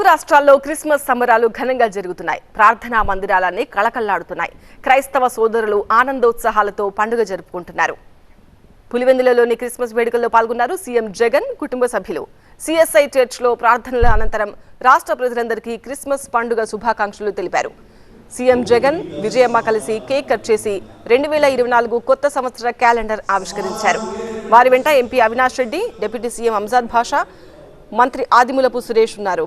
తెలుగు రాష్ట్రాల్లో క్రిస్మస్ సంబరాలు ఘనంగా జరుగుతున్నాయి. ప్రార్థనా మందిరాలన్నీ కళకళ్ళాడుతున్నాయి. క్రైస్తవ సోదరులు ఆనందోత్సాహాలతో పండుగ జరుపుకుంటున్నారు. పులివెందులలోని క్రిస్మస్ వేడుకల్లో పాల్గొన్నారు సీఎం జగన్ కుటుంబ సభ్యులు. సిఎస్ఐ చర్చ్లో ప్రార్థనల అనంతరం రాష్ట్ర ప్రజలందరికీ క్రిస్మస్ పండుగ శుభాకాంక్షలు తెలిపారు. సీఎం జగన్ విజయమ్మ కలిసి కేక్ కట్ చేసి రెండు వేల ఇరవై నాలుగు కొత్త సంవత్సర క్యాలెండర్ ఆవిష్కరించారు. వారి వెంట MP Avinash Reddy deputy CM Amzad Basha మంత్రి ఆదిమూలపు సురేష్ ఉన్నారు.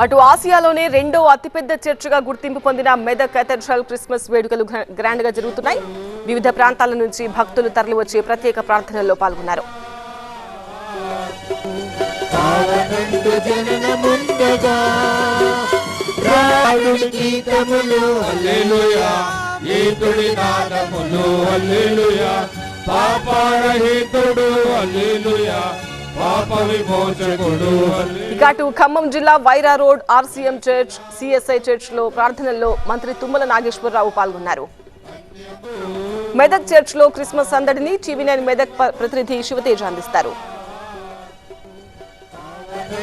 అటు ఆసియాలోనే రెండో అతిపెద్ద చర్చిగా గుర్తింపు పొందిన మెదక్ కేథడ్రల్ క్రిస్మస్ వేడుకలు గ్రా- గ్రాండ్గా జరుగుతున్నాయి. వివిధ ప్రాంతాల నుంచి భక్తులు తరలివచ్చి ప్రత్యేక ప్రార్థనల్లో పాల్గొన్నారు. రాడుని గీతములు. హల్లెలూయా. ఈతుడి నాదములు హల్లెలూయా. పాపరహితుడు హల్లెలూయా. పాప విమోచకుడు హల్లెలూయా. ఇక అటు ఖమ్మం జిల్లా Wyra road RCM church CSI చర్చ్లో ప్రార్థనల్లో మంత్రి తుమ్మల నాగేశ్వరరావు పాల్గొన్నారు. మెదక్ చర్చ్లో క్రిస్మస్ సందడిని టీవీ నైన్ మెదక్ ప్రతినిధి శివతేజ అందిస్తారు.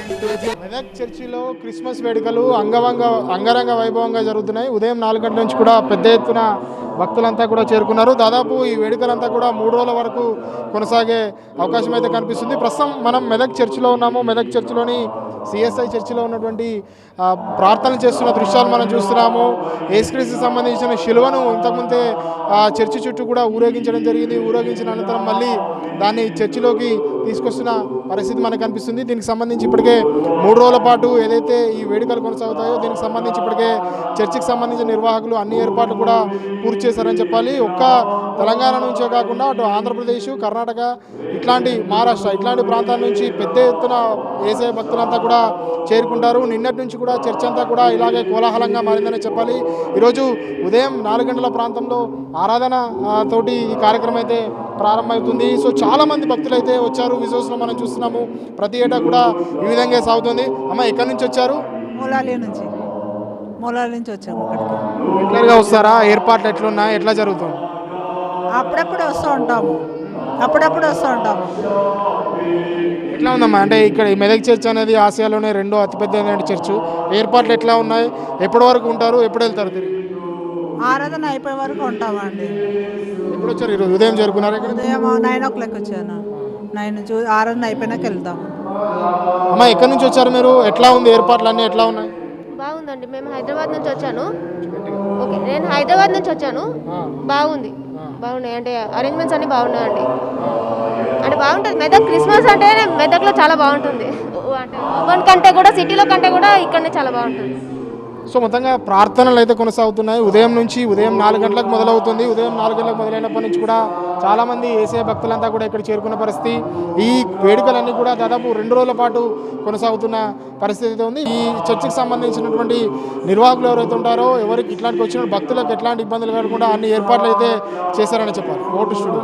మెదక్ చర్చిలో క్రిస్మస్ వేడుకలు అంగవంగ అంగరంగ వైభవంగా జరుగుతున్నాయి. ఉదయం నాలుగు గంటల నుంచి కూడా పెద్ద ఎత్తున భక్తులంతా కూడా చేరుకున్నారు. దాదాపు ఈ వేడుకలంతా కూడా మూడు రోజుల వరకు కొనసాగే అవకాశం అయితే కనిపిస్తుంది. ప్రస్తుతం మనం మెదక్ చర్చిలో ఉన్నాము. మెదక్ చర్చిలోని సిఎస్ఐ చర్చిలో ఉన్నటువంటి ప్రార్థనలు చేస్తున్న దృశ్యాలు మనం చూస్తున్నాము. ఏసుక్రీస్తుకి సంబంధించిన శిలువను ఇంతకుముందే చర్చి చుట్టూ కూడా ఊరేగించడం జరిగింది. ఊరేగించిన అనంతరం మళ్ళీ దాన్ని చర్చిలోకి తీసుకొస్తున్న పరిస్థితి మనకు కనిపిస్తుంది. దీనికి సంబంధించి ఇప్పటికే మూడు రోజుల పాటు ఏదైతే ఈ వేడుకలు కొనసాగుతాయో దీనికి సంబంధించి ఇప్పటికే చర్చికి సంబంధించిన నిర్వాహకులు అన్ని ఏర్పాట్లు కూడా పూర్తి చేశారని చెప్పాలి. ఒక్క తెలంగాణ నుంచే కాకుండా అటు ఆంధ్రప్రదేశ్ కర్ణాటక ఇట్లాంటి మహారాష్ట్ర ఇట్లాంటి ప్రాంతాల నుంచి పెద్ద ఎత్తున వేసే భక్తులంతా కూడా చేరుకుంటారు. నిన్నటి నుంచి కూడా చర్చ్ అంతా కూడా ఇలాగే కోలాహలంగా మారిందని చెప్పాలి. ఈరోజు ఉదయం నాలుగు గంటల ప్రాంతంలో ఆరాధన తోటి ఈ కార్యక్రమం అయితే ప్రారంభమవుతుంది. సో చాలామంది భక్తులు అయితే వచ్చారు. విజువల్స్లో మనం చూస్తున్నాము. ప్రతి ఏటా కూడా ఈ విధంగా సాగుతుంది. అమ్మ ఎక్కడి నుంచి వచ్చారు? మూలాలి నుంచి. మూలాలి నుంచి వచ్చాము ఇక్కడికి రెగ్యులర్గా వస్తారా? ఏర్పాట్లు ఎట్లున్నాయి? ఎట్లా జరుగుతుంది? అప్పుడప్పుడు వస్తూ ఉంటాము. అప్పుడప్పుడు వస్తూ ఉంటాము. ఎట్లా ఉందమ్మా? అంటే ఇక్కడ ఈ మెదక్ చర్చ్ అనేది ఆసియాలోనే రెండో అతిపెద్ద చర్చ్. ఏర్పాట్లు ఎట్లా ఉన్నాయి? ఎప్పటి వరకు ఉంటారు? ఎప్పుడు వెళ్తారు తిరిగి? ఆరాధన అయిపోయే వరకు ఉంటామండి. ఎప్పుడు వచ్చారు ఈరోజు? ఉదయం ఇక్కడ? ఉదయం నైన్ ఓ క్లాక్ వచ్చాను. నైన్ చూ ఆరాధన అయిపోయినాక వెళ్తాము అమ్మా ఎక్కడి నుంచి వచ్చారు మీరు? ఎట్లా ఉంది? ఏర్పాట్లు అన్నీ ఎట్లా ఉన్నాయి? బాగుందండి. మేము హైదరాబాద్ నుంచి వచ్చాను. ఓకే నేను హైదరాబాద్ నుంచి వచ్చాను. బాగుంది. బాగున్నాయి. అంటే అరేంజ్మెంట్స్ అన్ని బాగున్నాయండి. అంటే బాగుంటుంది. మెదక్ క్రిస్మస్ అంటే మెదక్లో చాలా బాగుంటుంది. అంటే urban కంటే కూడా సిటీలో కంటే కూడా ఇక్కడనే చాలా బాగుంటుంది. సో మొత్తంగా ప్రార్థనలు అయితే కొనసాగుతున్నాయి. ఉదయం నుంచి ఉదయం నాలుగు గంటలకు మొదలవుతుంది. ఉదయం నాలుగు గంటలకు మొదలైనప్పటి నుంచి కూడా చాలామంది ఏసీ భక్తులంతా కూడా ఇక్కడ చేరుకున్న పరిస్థితి. ఈ వేడుకలన్నీ కూడా దాదాపు రెండు రోజుల పాటు కొనసాగుతున్న పరిస్థితి అయితే ఉంది. ఈ చర్చికి సంబంధించినటువంటి నిర్వాహకులు ఎవరైతే ఉంటారో ఎవరికి ఇట్లాంటి వచ్చిన భక్తులకు ఎట్లాంటి ఇబ్బందులు కలగకుండా అన్ని ఏర్పాట్లు అయితే చేశారని చెప్పాలి. ఓటు స్టూడియో.